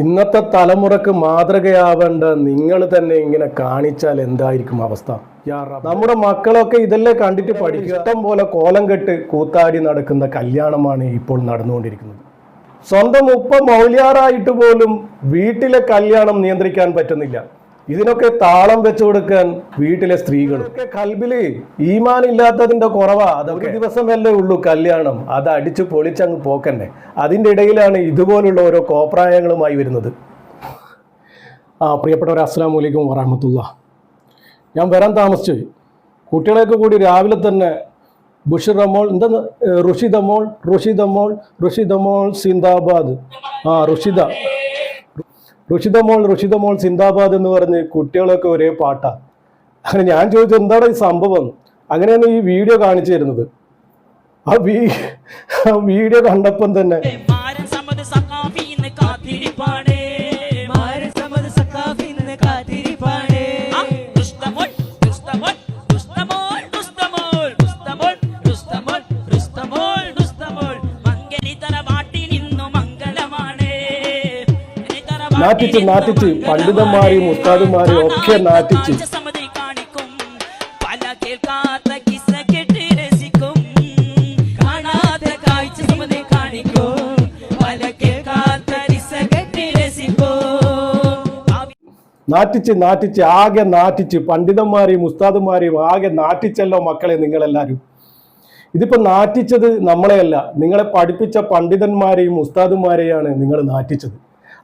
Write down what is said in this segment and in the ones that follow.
ഇന്നത്തെ തലമുറയ്ക്ക് മാതൃകയാവേണ്ട നിങ്ങൾ തന്നെ ഇങ്ങനെ കാണിച്ചാൽ എന്തായിരിക്കും അവസ്ഥ? നമ്മുടെ മക്കളൊക്കെ ഇതെല്ലാം കണ്ടിട്ട് പഠിക്കും ഇഷ്ടം പോലെ കോലം കെട്ട് കൂത്താടി നടക്കുന്ന കല്യാണമാണ് ഇപ്പോൾ നടന്നുകൊണ്ടിരിക്കുന്നത്. സ്വന്തം ഉപ്പ മൗലിയാറായിട്ട് പോലും വീട്ടിലെ കല്യാണം നിയന്ത്രിക്കാൻ പറ്റുന്നില്ല. ഇതിനൊക്കെ താളം വെച്ചു കൊടുക്കാൻ വീട്ടിലെ സ്ത്രീകളും. ഒക്കെ കൽബിൽ ഈമാൻ ഇല്ലാത്തതിന്റെ കുറവാ അതൊക്കെ ദിവസമല്ലേ ഉള്ളൂ കല്യാണം. അത് അടിച്ചു പൊളിച്ചങ്ങ് പോക്കന്നെ അതിന്റെ ഇടയിലാണ് ഇതുപോലുള്ള ഓരോ കോപ്രായങ്ങളുമായി വരുന്നത്. ആ പ്രിയപ്പെട്ടവർ അസ്സാം വലൈക്കും വറഹമത്തുള്ള. ഞാൻ വരാൻ താമസിച്ചു. കുട്ടികളെയൊക്കെ കൂടി രാവിലെ തന്നെ ബുഷിർ അമോൾ എന്താ ഋഷിദമോൾ ഋഷിദമോൾ ഋഷിദമോൾ സിന്ദാബാദ്. ആ റുഷിദ. റുഷിദമോൾ മോൾ സിന്ദാബാദ് എന്ന് പറഞ്ഞ് കുട്ടികളൊക്കെ ഒരേ പാട്ടാ. അങ്ങനെ ഞാൻ ചോദിച്ചു എന്താണ് ഈ സംഭവം? അങ്ങനെയാണ് ഈ വീഡിയോ കാണിച്ചു തരുന്നത്. ആ വീഡിയോ കണ്ടപ്പം തന്നെ നാറ്റിച്ച് നാറ്റിച്ച് പണ്ഡിതന്മാരെയും മുത്താദന്മാരെയും ഒക്കെ നാറ്റിച്ച്. നാറ്റിച്ച് നാറ്റിച്ച് ആകെ നാറ്റിച്ച് പണ്ഡിതന്മാരെയും ഉസ്താദുമാരെയും ആകെ നാട്ടിച്ചല്ലോ മക്കളെ നിങ്ങളെല്ലാവരും ഇതിപ്പോ നാറ്റിച്ചത് നമ്മളെയല്ല. നിങ്ങളെ പഠിപ്പിച്ച പണ്ഡിതന്മാരെയും ഉസ്താദുമാരെയാണ് നിങ്ങൾ നാറ്റിച്ചത്.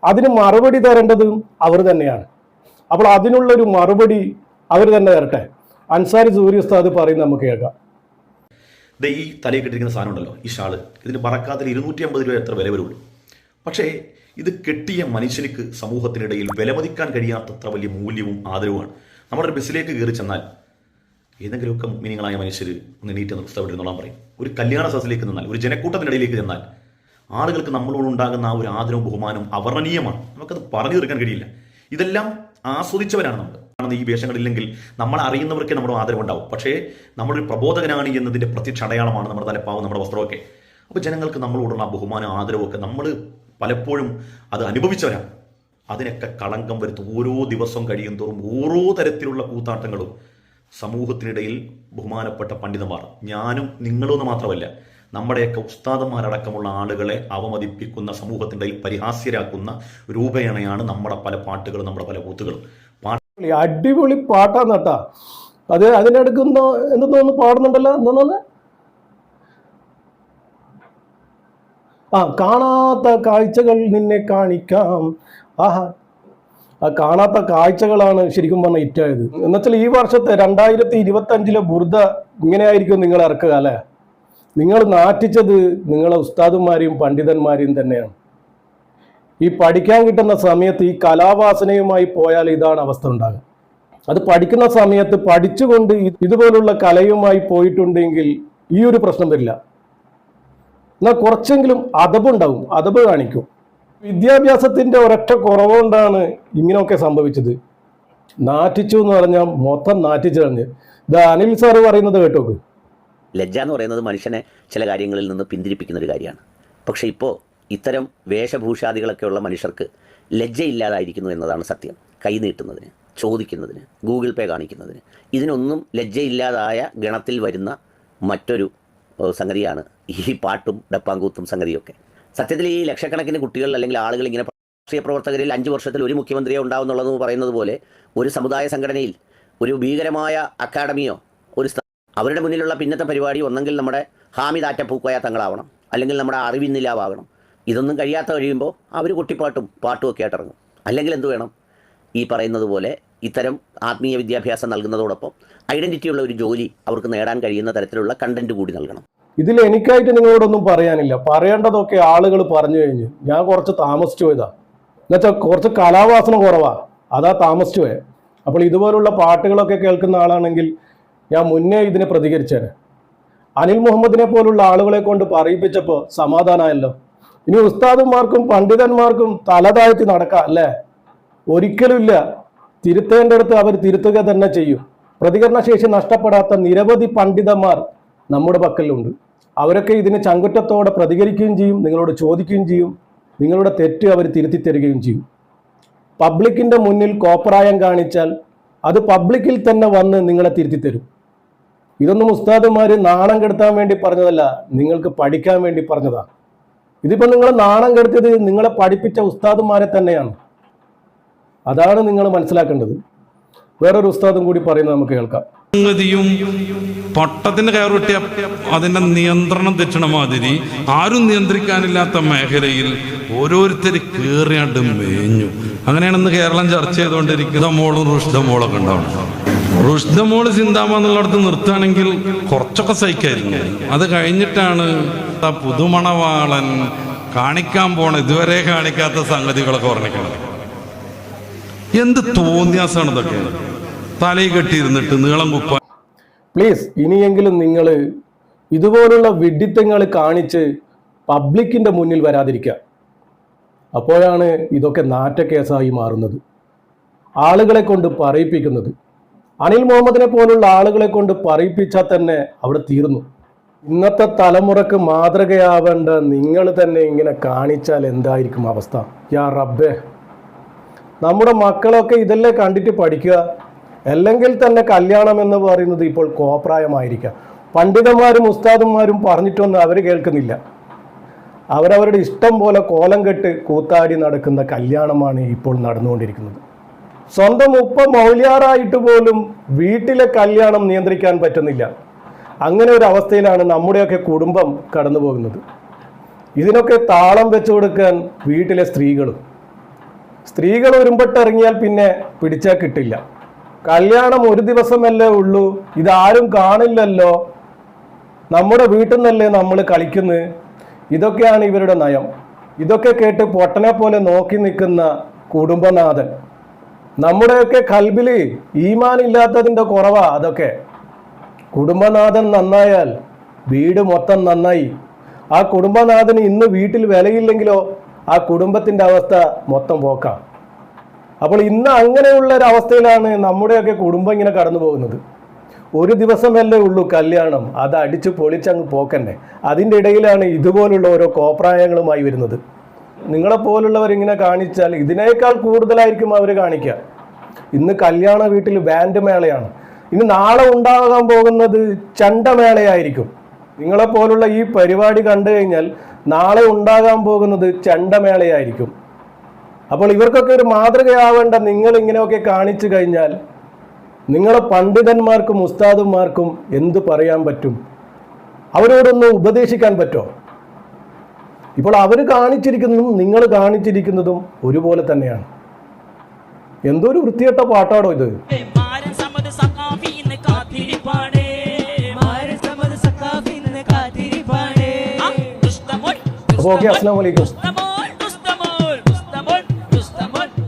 അതിന് മറുപടി തരേണ്ടതും അവർ തന്നെയാണ്. അപ്പോൾ അതിനുള്ളൊരു മറുപടി അവർ തന്നെ തരട്ടെ. അൻസാരി സൂര്യ ഉസ്താദ് പറയും നമുക്ക് കേൾക്കാം. ദേ ഈ തലയിൽ കെട്ടിരിക്കുന്ന സാധനം ഉണ്ടല്ലോ ഈ ഷാൾ. ഇതിന് പറക്കാത്തിൽ ഇരുന്നൂറ്റി അമ്പത് രൂപ എത്ര വില വരുള്ളൂ. പക്ഷേ ഇത് കെട്ടിയ മനുഷ്യനിക്ക് സമൂഹത്തിനിടയിൽ വിലമതിക്കാൻ കഴിയാത്തത്ര വലിയ മൂല്യവും ആദരവുമാണ്. നമ്മുടെ ബസ്സിലേക്ക് കയറി ചെന്നാൽ ഏതെങ്കിലുമൊക്കെ മീനിങ്ങളായ മനുഷ്യർ ഒന്ന് നീറ്റ് ഇരുന്നോളാൻ പറയും. ഒരു കല്യാണ സദസ്സിലേക്ക് നിന്നാൽ ഒരു ജനക്കൂട്ടത്തിനിടയിലേക്ക് ചെന്നാൽ ആളുകൾക്ക് നമ്മളോട് ഉണ്ടാകുന്ന ആ ഒരു ആദരവും ബഹുമാനവും അവർണനീയമാണ്. നമുക്കത് പറഞ്ഞു തീർക്കാൻ കഴിയില്ല. ഇതെല്ലാം ആസ്വദിച്ചവരാണ് നമ്മൾ. കാണുന്ന ഈ വേഷങ്ങളില്ലെങ്കിൽ നമ്മൾ അറിയുന്നവർക്ക് നമ്മുടെ ആദരവ് ഉണ്ടാവും പക്ഷേ നമ്മളൊരു പ്രബോധകനാണ് എന്നതിന്റെ പ്രത്യക്ഷ അടയാളമാണ് നമ്മുടെ തലപ്പാവും നമ്മുടെ വസ്ത്രമൊക്കെ അപ്പോൾ ജനങ്ങൾക്ക് നമ്മളോടുള്ള ബഹുമാനം ആദരവും ഒക്കെ നമ്മൾ പലപ്പോഴും അത് അനുഭവിച്ചവരാണ്. അതിനൊക്കെ കളങ്കം വരുത്തും. ഓരോ ദിവസം കഴിയും തോറും ഓരോ തരത്തിലുള്ള കൂത്താട്ടങ്ങളും സമൂഹത്തിനിടയിൽ ബഹുമാനപ്പെട്ട പണ്ഡിതന്മാർ ഞാനും നിങ്ങളൊന്ന് മാത്രമല്ല നമ്മുടെയൊക്കെ ഉസ്താദന്മാരടക്കമുള്ള ആളുകളെ അവമതിപ്പിക്കുന്ന സമൂഹത്തിന്റെ പരിഹാസ്യരാക്കുന്ന രൂപേണയാണ് നമ്മുടെ പല പാട്ടുകളും നമ്മുടെ പല കൂത്തുകളും പാട്ട് അടിപൊളി പാട്ടാന്ന് കേട്ടാ. അത് അതിനടുക്ക് എന്തോ ഒന്ന് പാടുന്നുണ്ടല്ലോ ആ കാണാത്ത കാഴ്ചകൾ നിന്നെ കാണിക്കാം. ആഹാ. ആ കാണാത്ത കാഴ്ചകളാണ് ശരിക്കും പറഞ്ഞ ഹിറ്റായത്. എന്നുവെച്ചാൽ ഈ വർഷത്തെ രണ്ടായിരത്തി ഇരുപത്തി അഞ്ചിലെ ബുർദ ഇങ്ങനെയായിരിക്കും നിങ്ങൾ ഇറക്കുക അല്ലെ? നിങ്ങൾ നാറ്റിച്ചത് നിങ്ങളെ ഉസ്താദുമാരെയും പണ്ഡിതന്മാരെയും തന്നെയാണ്. ഈ പഠിക്കാൻ കിട്ടുന്ന സമയത്ത് ഈ കലാവാസനയുമായി പോയാൽ ഇതാണ് അവസ്ഥ ഉണ്ടാകുക. അത് പഠിക്കുന്ന സമയത്ത് പഠിച്ചുകൊണ്ട് ഇതുപോലുള്ള കലയുമായി പോയിട്ടുണ്ടെങ്കിൽ ഈ ഒരു പ്രശ്നം വരില്ല. എന്നാൽ കുറച്ചെങ്കിലും അതബുണ്ടാവും അതബ് കാണിക്കും. വിദ്യാഭ്യാസത്തിന്റെ ഒരൊറ്റ കുറവുകൊണ്ടാണ് ഇങ്ങനെയൊക്കെ സംഭവിച്ചത്. നാറ്റിച്ചു എന്ന് പറഞ്ഞാൽ മൊത്തം നാറ്റിച്ചു കളഞ്ഞ്. ഇത് അനിൽ സാറ് പറയുന്നത് കേട്ടോക്ക്. ലജ്ജ എന്ന് പറയുന്നത് മനുഷ്യനെ ചില കാര്യങ്ങളിൽ നിന്ന് പിന്തിരിപ്പിക്കുന്ന ഒരു കാര്യമാണ്. പക്ഷേ ഇപ്പോൾ ഇത്തരം വേഷഭൂഷാദികളൊക്കെയുള്ള മനുഷ്യർക്ക് ലജ്ജയില്ലാതായിരിക്കുന്നു എന്നതാണ് സത്യം. കൈ നീട്ടുന്നതിന് ചോദിക്കുന്നതിന് ഗൂഗിൾ പേ കാണിക്കുന്നതിന്. ഇതിനൊന്നും ലജ്ജയില്ലാതായ ഗണത്തിൽ വരുന്ന മറ്റൊരു സംഗതിയാണ് ഈ പാട്ടും ഡപ്പാങ്കൂത്തും സംഗതിയൊക്കെ. സത്യത്തിൽ ഈ ലക്ഷക്കണക്കിന് കുട്ടികൾ അല്ലെങ്കിൽ ആളുകൾ ഇങ്ങനെ രാഷ്ട്രീയ പ്രവർത്തകരിൽ അഞ്ച് വർഷത്തിൽ ഒരു മുഖ്യമന്ത്രിയോ ഉണ്ടാവുന്നുള്ളതെന്ന് പറയുന്നത് പോലെ ഒരു സമുദായ സംഘടനയിൽ ഒരു ഭീകരമായ അക്കാഡമിയോ ഒരു അവരുടെ മുന്നിലുള്ള പിന്നത്തെ പരിപാടി ഒന്നെങ്കിൽ നമ്മുടെ ഹാമിദാറ്റ പൂക്കോയ തങ്ങളാവണം. അല്ലെങ്കിൽ നമ്മുടെ അറിവിന്നിലാവണം ഇതൊന്നും കഴിയാത്ത കഴിയുമ്പോൾ അവർ കുട്ടിപ്പാട്ടും പാട്ടും ഒക്കെ ആയിട്ട് ഇറങ്ങും അല്ലെങ്കിൽ എന്ത് വേണം? ഈ പറയുന്നത് പോലെ ഇത്തരം ആത്മീയ വിദ്യാഭ്യാസം നൽകുന്നതോടൊപ്പം ഐഡന്റിറ്റി ഉള്ള ഒരു ജോലി അവർക്ക് നേടാൻ കഴിയുന്ന തരത്തിലുള്ള കണ്ടന്റ് കൂടി നൽകണം. ഇതിൽ എനിക്കായിട്ട് നിങ്ങളോടൊന്നും പറയാനില്ല. പറയേണ്ടതൊക്കെ ആളുകൾ പറഞ്ഞു കഴിഞ്ഞു. ഞാൻ കുറച്ച് താമസിച്ചു പോയതാ. എന്നുവെച്ചാൽ കുറച്ച് കലാവാസന കുറവാ. അതാ താമസിച്ചു പോയത് അപ്പോൾ ഇതുപോലുള്ള പാട്ടുകളൊക്കെ കേൾക്കുന്ന ആളാണെങ്കിൽ ഞാൻ മുന്നേ ഇതിനെ പ്രതികരിച്ചേനെ. അനിൽ മുഹമ്മദിനെ പോലുള്ള ആളുകളെ കൊണ്ട് പറയിപ്പിച്ചപ്പോൾ സമാധാനമായല്ലോ ഇനി ഉസ്താദന്മാർക്കും പണ്ഡിതന്മാർക്കും തലതാഴ്ത്തി നടക്കാം അല്ലേ? ഒരിക്കലുമില്ല തിരുത്തേണ്ടടുത്ത് അവർ തിരുത്തുക തന്നെ ചെയ്യും. പ്രതികരണശേഷി നഷ്ടപ്പെടാത്ത നിരവധി പണ്ഡിതന്മാർ നമ്മുടെ പക്കലുണ്ട്. അവരൊക്കെ ഇതിന് ചങ്കുറ്റത്തോടെ പ്രതികരിക്കുകയും ചെയ്യും നിങ്ങളോട് ചോദിക്കുകയും ചെയ്യും നിങ്ങളുടെ തെറ്റ് അവർ തിരുത്തി തരികയും ചെയ്യും. പബ്ലിക്കിന്റെ മുന്നിൽ കോപ്രായം കാണിച്ചാൽ അത് പബ്ലിക്കിൽ തന്നെ വന്ന് നിങ്ങളെ തിരുത്തി തരും ഇതൊന്നും ഉസ്താദുമാർ നാണം കെടുത്താൻ വേണ്ടി പറഞ്ഞതല്ല നിങ്ങൾക്ക് പഠിക്കാൻ വേണ്ടി പറഞ്ഞതാ. ഇതിപ്പോൾ നിങ്ങൾ നാണം കെടുത്തിയത് നിങ്ങളെ പഠിപ്പിച്ച ഉസ്താദുമാരെ തന്നെയാണ്. അതാണ് നിങ്ങൾ മനസ്സിലാക്കേണ്ടത്. വേറൊരു ഉസ്താദും കൂടി പറയുന്നത് നമുക്ക് കേൾക്കാം. സംഗതിയും പട്ടത്തിന് കയറുട്ടിയ അതിന്റെ നിയന്ത്രണം തെറ്റണ മാതിരി ആരും നിയന്ത്രിക്കാനില്ലാത്ത മേഖലയിൽ ഓരോരുത്തർ കയറിയാണ്ട് മേഞ്ഞു. അങ്ങനെയാണെന്ന് കേരളം ചർച്ച ചെയ്തുകൊണ്ടിരിക്കുന്ന മോളും റുഷ്ദമോളൊക്കെ ഉണ്ടാവണം. റുഷ്ദമോൾ ചിന്താമ എന്നുള്ളിടത്ത് നിർത്തുകയാണെങ്കിൽ കുറച്ചൊക്കെ സഹിക്കായിരുന്നു. അത് കഴിഞ്ഞിട്ടാണ് ആ പുതുമണവാളൻ കാണിക്കാൻ പോണ ഇതുവരെ കാണിക്കാത്ത സംഗതികളൊക്കെ ഓർമ്മിക്കണം എന്ത് തോന്നിയാസാണ് ഇതൊക്കെ? തലയിൽ കെട്ടിയിരുന്നിട്ട് നീളം കുപ്പ പ്ലീസ് ഇനിയെങ്കിലും നിങ്ങൾ ഇതുപോലുള്ള വിഡിത്തങ്ങൾ കാണിച്ച് പബ്ലിക്കിന്റെ മുന്നിൽ വരാതിരിക്കുക. അപ്പോഴാണ് ഇതൊക്കെ നാറ്റക്കേസായി മാറുന്നത്. ആളുകളെ കൊണ്ട് പറയിപ്പിക്കുന്നത്. അനിൽ മുഹമ്മദിനെ പോലുള്ള ആളുകളെ കൊണ്ട് പറയിപ്പിച്ചാൽ തന്നെ അവിടെ തീർന്നു. ഇന്നത്തെ തലമുറയ്ക്ക് മാതൃകയാവേണ്ട നിങ്ങൾ തന്നെ ഇങ്ങനെ കാണിച്ചാൽ എന്തായിരിക്കും അവസ്ഥ? യാ റബ്ബേ. നമ്മുടെ മക്കളൊക്കെ ഇതല്ലേ കണ്ടിട്ട് പഠിക്കുക. അല്ലെങ്കിൽ തന്നെ കല്യാണം എന്ന് പറയുന്നത് ഇപ്പോൾ കോപ്രായമായിരിക്കാം. പണ്ഡിതന്മാരും ഉസ്താദന്മാരും പറഞ്ഞിട്ടൊന്നും അവർ കേൾക്കുന്നില്ല. അവരവരുടെ ഇഷ്ടം പോലെ കോലം കെട്ട് കൂത്താടി നടക്കുന്ന കല്യാണമാണ് ഇപ്പോൾ നടന്നുകൊണ്ടിരിക്കുന്നത്. സ്വന്തം ഉപ്പ മൗലിയാറായിട്ട് പോലും വീട്ടിലെ കല്യാണം നിയന്ത്രിക്കാൻ പറ്റുന്നില്ല. അങ്ങനെ ഒരു അവസ്ഥയിലാണ് നമ്മുടെയൊക്കെ കുടുംബം കടന്നു പോകുന്നത്. ഇതിനൊക്കെ താളം വെച്ചു കൊടുക്കാൻ വീട്ടിലെ സ്ത്രീകളും. സ്ത്രീകൾ ഒരുമ്പട്ടിറങ്ങിയാൽ പിന്നെ പിടിച്ചാൽ കിട്ടില്ല. കല്യാണം ഒരു ദിവസമല്ലേ ഉള്ളൂ ഇതാരും കാണില്ലല്ലോ. നമ്മുടെ വീട്ടിൽ നിന്നല്ലേ നമ്മൾ കളിക്കുന്നത് ഇതൊക്കെയാണ് ഇവരുടെ നയം. ഇതൊക്കെ കേട്ട് പൊട്ടനെ പോലെ നോക്കി നിൽക്കുന്ന കുടുംബനാഥൻ. നമ്മുടെയൊക്കെ കൽബിൽ ഈമാൻ ഇല്ലാത്തതിന്റെ കുറവാ അതൊക്കെ. കുടുംബനാഥൻ നന്നായാൽ വീട് മൊത്തം നന്നായി. ആ കുടുംബനാഥന് ഇന്ന് വീട്ടിൽ വിലയില്ലെങ്കിലോ ആ കുടുംബത്തിന്റെ അവസ്ഥ മൊത്തം പോക്കാം. അപ്പോൾ ഇന്ന് അങ്ങനെയുള്ള ഒരു അവസ്ഥയിലാണ് നമ്മുടെയൊക്കെ കുടുംബം ഇങ്ങനെ കടന്നു പോകുന്നത്. ഒരു ദിവസമല്ലേ ഉള്ളൂ കല്യാണം. അത് അടിച്ച് പൊളിച്ചങ്ങ് പോക്കന്നെ അതിന്റെ ഇടയിലാണ് ഇതുപോലുള്ള ഓരോ കോപ്രായങ്ങളുമായി വരുന്നത്. നിങ്ങളെപ്പോലുള്ളവർ ഇങ്ങനെ കാണിച്ചാൽ ഇതിനേക്കാൾ കൂടുതലായിരിക്കും അവർ കാണിക്കുക. ഇന്ന് കല്യാണ വീട്ടിൽ ബാൻഡ് മേളയാണ്. ഇനി നാളെ ഉണ്ടാകാൻ പോകുന്നത് ചണ്ടമേളയായിരിക്കും. നിങ്ങളെപ്പോലുള്ള ഈ പരിപാടി കണ്ടു കഴിഞ്ഞാൽ നാളെ ഉണ്ടാകാൻ പോകുന്നത് ചണ്ടമേളയായിരിക്കും. അപ്പോൾ ഇവർക്കൊക്കെ ഒരു മാതൃകയാവേണ്ട നിങ്ങൾ ഇങ്ങനെയൊക്കെ കാണിച്ചു കഴിഞ്ഞാൽ നിങ്ങളെ പണ്ഡിതന്മാർക്കും ഉസ്താദന്മാർക്കും എന്തു പറയാൻ പറ്റും? അവരോടൊന്ന് ഉപദേശിക്കാൻ പറ്റുമോ ഇപ്പോൾ അവർ കാണിച്ചിരിക്കുന്നതും നിങ്ങൾ കാണിച്ചിരിക്കുന്നതും ഒരുപോലെ തന്നെയാണ്. എന്തോ ഒരു വൃത്തികെട്ട പാട്ടാടോ ഇത്. അപ്പൊ അപ്പോൾ ഓക്കെ അസ്സാം വലൈക്കും